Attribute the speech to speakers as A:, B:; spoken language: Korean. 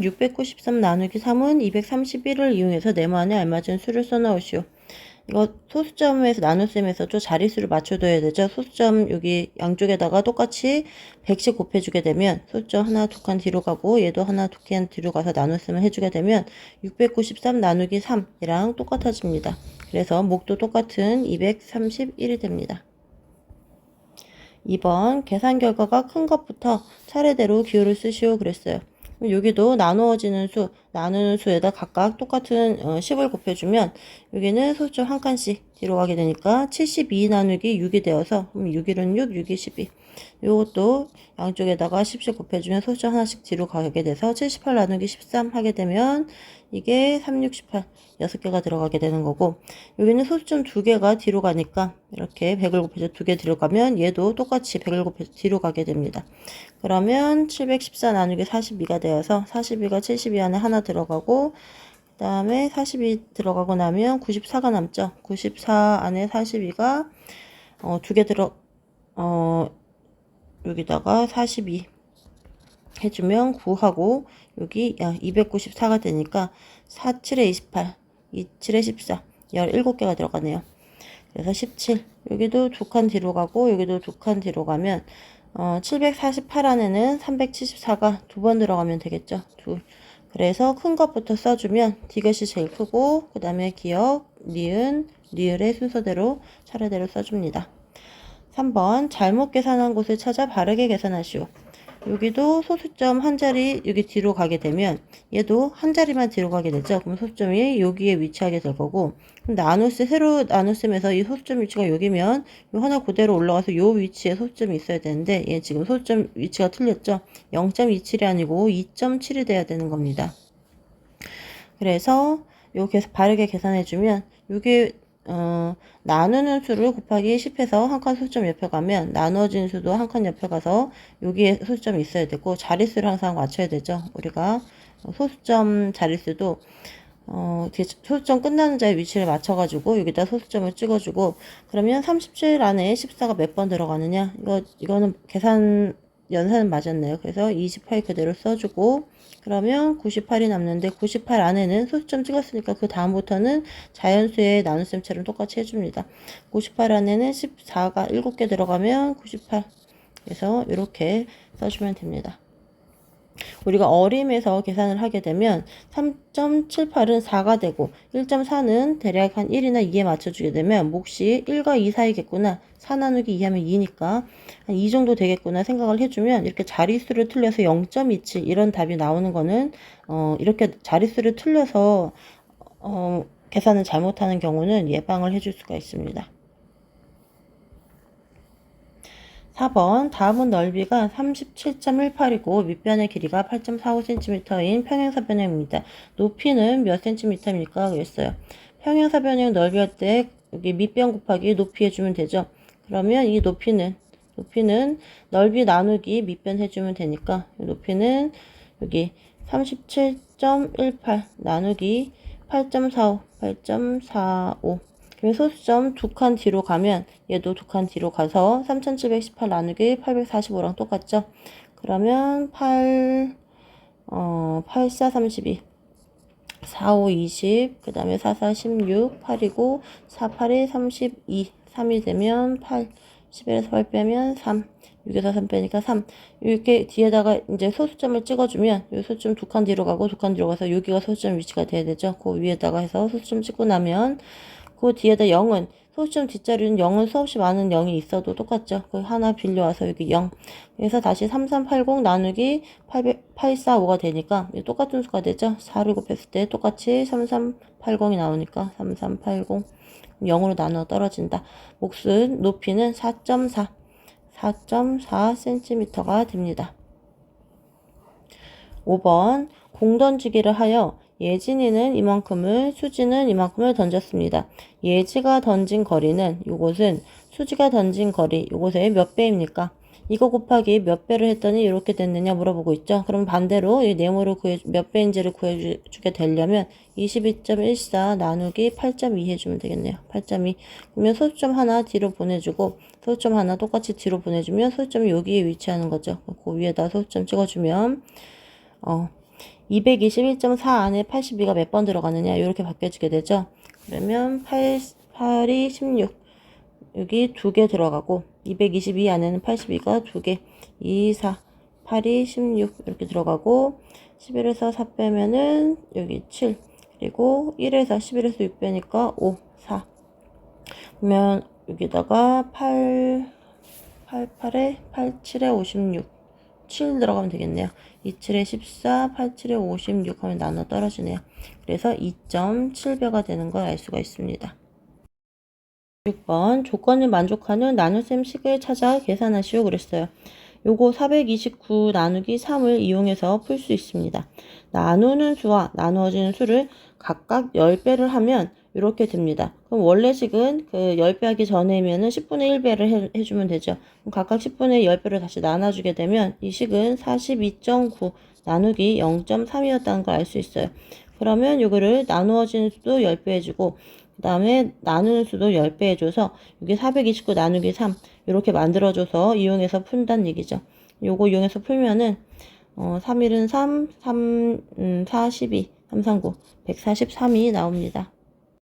A: 693 나누기 3은 231을 이용해서 네모안에 알맞은 수를 써넣으시오. 이거 소수점에서 나눗셈에서 좀 자릿수를 맞춰둬야 되죠. 소수점 여기 양쪽에다가 똑같이 100씩 곱해주게 되면 소수점 하나 두 칸 뒤로 가고 얘도 하나 두 칸 뒤로 가서 나눗셈을 해주게 되면 693 나누기 3이랑 똑같아집니다. 그래서 목도 똑같은 231이 됩니다. 2번 계산 결과가 큰 것부터 차례대로 기호를 쓰시오 그랬어요. 여기도 나누어지는 수, 나누는 수에다 각각 똑같은 어, 10을 곱해주면 여기는 소수점 한 칸씩 뒤로 가게 되니까 72 나누기 6이 되어서 그럼 6일은 6, 6이 12. 요것도 양쪽에다가 10씩 곱해주면 소수점 하나씩 뒤로 가게 돼서 78 나누기 13 하게 되면 이게 3, 6, 18 6개가 들어가게 되는 거고 여기는 소수점 두 개가 뒤로 가니까 이렇게 100을 곱해서 두개 뒤로 가면 얘도 똑같이 100을 곱해서 뒤로 가게 됩니다. 그러면 714 나누기 42가 되어서 42가 72 안에 하나 들어가고 그 다음에 42 들어가고 나면 94가 남죠. 94 안에 42가 어, 두 개 들어 어, 여기다가 42 해주면 9하고 여기 294가 되니까 4, 7에 28, 2, 7에 14, 17개가 들어가네요. 그래서 17. 여기도 두 칸 뒤로 가고 여기도 두 칸 뒤로 가면 어, 748 안에는 374가 두 번 들어가면 되겠죠. 둘. 그래서 큰 것부터 써주면 디귿이 제일 크고 그 다음에 기억, 니은, 리을의 순서대로 차례대로 써줍니다. 3번 잘못 계산한 곳을 찾아 바르게 계산하시오. 여기도 소수점 한 자리 여기 뒤로 가게 되면 얘도 한 자리만 뒤로 가게 되죠. 그럼 소수점이 여기에 위치하게 될 거고 나눗셈 새로 나눗셈에서 이 소수점 위치가 여기면 요 하나 그대로 올라가서 요 위치에 소수점이 있어야 되는데 얘 지금 소수점 위치가 틀렸죠. 0.27이 아니고 2.7이 돼야 되는 겁니다. 그래서 요 계속 바르게 계산해 주면 요게 어, 나누는 수를 곱하기 10해서 한 칸 소수점 옆에 가면 나눠진 수도 한 칸 옆에 가서 여기에 소수점이 있어야 되고 자릿수를 항상 맞춰야 되죠. 우리가 소수점 자릿수도 어, 소수점 끝나는 자의 위치를 맞춰가지고 여기다 소수점을 찍어주고 그러면 37 안에 14가 몇 번 들어가느냐 이거 이거는 계산 연산은 맞았네요. 그래서 28 그대로 써주고 그러면 98이 남는데 98 안에는 소수점 찍었으니까 그 다음부터는 자연수의 나눗셈처럼 똑같이 해줍니다. 98 안에는 14가 7개 들어가면 98 그래서 이렇게 써주면 됩니다. 우리가 어림에서 계산을 하게 되면 3.78은 4가 되고 1.4는 대략 한 1이나 2에 맞춰주게 되면 몫이 1과 2 사이겠구나 4 나누기 2 하면 2니까 한 2 정도 되겠구나 생각을 해주면 이렇게 자릿수를 틀려서 0.27 이런 답이 나오는 거는 어 이렇게 자릿수를 틀려서 어 계산을 잘못하는 경우는 예방을 해줄 수가 있습니다. 4번 다음은 넓이가 37.18이고 밑변의 길이가 8.45cm인 평행사변형입니다. 높이는 몇 cm입니까? 그랬어요. 평행사변형 넓이 할 때 여기 밑변 곱하기 높이 해주면 되죠. 그러면 이 높이는 높이는 넓이 나누기 밑변 해주면 되니까 높이는 여기 37.18 나누기 8.45 8.45 그럼 소수점 두 칸 뒤로 가면 얘도 두 칸 뒤로 가서 3718 나누기 845랑 똑같죠? 그러면 8, 어, 8, 4, 32. 4, 5, 20. 그 다음에 4, 4, 16. 8이고 4, 8이 32. 3이 되면 8. 11에서 8 빼면 3. 6에서 3 빼니까 3. 이렇게 뒤에다가 이제 소수점을 찍어주면 이 소수점 두 칸 뒤로 가고 두 칸 뒤로 가서 여기가 소수점 위치가 돼야 되죠. 그 위에다가 해서 소수점 찍고 나면 그 뒤에다 0은 소수점 뒷자리는 0은 수없이 많은 0이 있어도 똑같죠. 그 하나 빌려와서 여기 0. 그래서 다시 3380 나누기 800, 845가 되니까 똑같은 수가 되죠. 4를 곱했을 때 똑같이 3380이 나오니까 3380 0으로 나눠 떨어진다. 몫은 높이는 4.4 4.4cm가 됩니다. 5번 공 던지기를 하여 예진이는 이만큼을 수지는 이만큼을 던졌습니다. 예지가 던진 거리는 이곳은 수지가 던진 거리 이곳의 몇 배입니까? 이거 곱하기 몇 배를 했더니 이렇게 됐느냐 물어보고 있죠. 그럼 반대로 이 네모를 구해 몇 배인지를 구해주게 되려면 22.14 나누기 8.2 해주면 되겠네요. 8.2 그러면 소수점 하나 뒤로 보내주고 소수점 하나 똑같이 뒤로 보내주면 소수점이 여기에 위치하는 거죠. 그 위에다 소수점 찍어주면 어 221.4 안에 82가 몇 번 들어가느냐 이렇게 바뀌어지게 되죠. 그러면 8, 8이 16 여기 두 개 들어가고 222 안에는 82가 두 개 2, 4, 8이 16 이렇게 들어가고 11에서 4 빼면은 여기 7 그리고 1에서 11에서 6 빼니까 5, 4 그러면 여기다가 8, 8, 8에 8, 7에 56 7 들어가면 되겠네요. 2, 7에 14, 8, 7에 56 하면 나눠 떨어지네요. 그래서 2.7배가 되는 걸 알 수가 있습니다. 6번 조건을 만족하는 나눗셈 식을 찾아 계산하시오 그랬어요. 요거 429 나누기 3을 이용해서 풀 수 있습니다. 나누는 수와 나누어지는 수를 각각 10배를 하면 이렇게 됩니다. 그럼 원래 식은 그 10배 하기 전에면은 10분의 1배를 해, 해주면 되죠. 그럼 각각 10분의 10배를 다시 나눠주게 되면 이 식은 42.9 나누기 0.3이었다는 걸 알 수 있어요. 그러면 요거를 나누어지는 수도 10배 해주고 그 다음에 나누는 수도 10배 해줘서 이게 429 나누기 3 이렇게 만들어줘서 이용해서 푼다는 얘기죠. 요거 이용해서 풀면은 어, 3일은 3, 3, 음, 42, 339, 143이 나옵니다.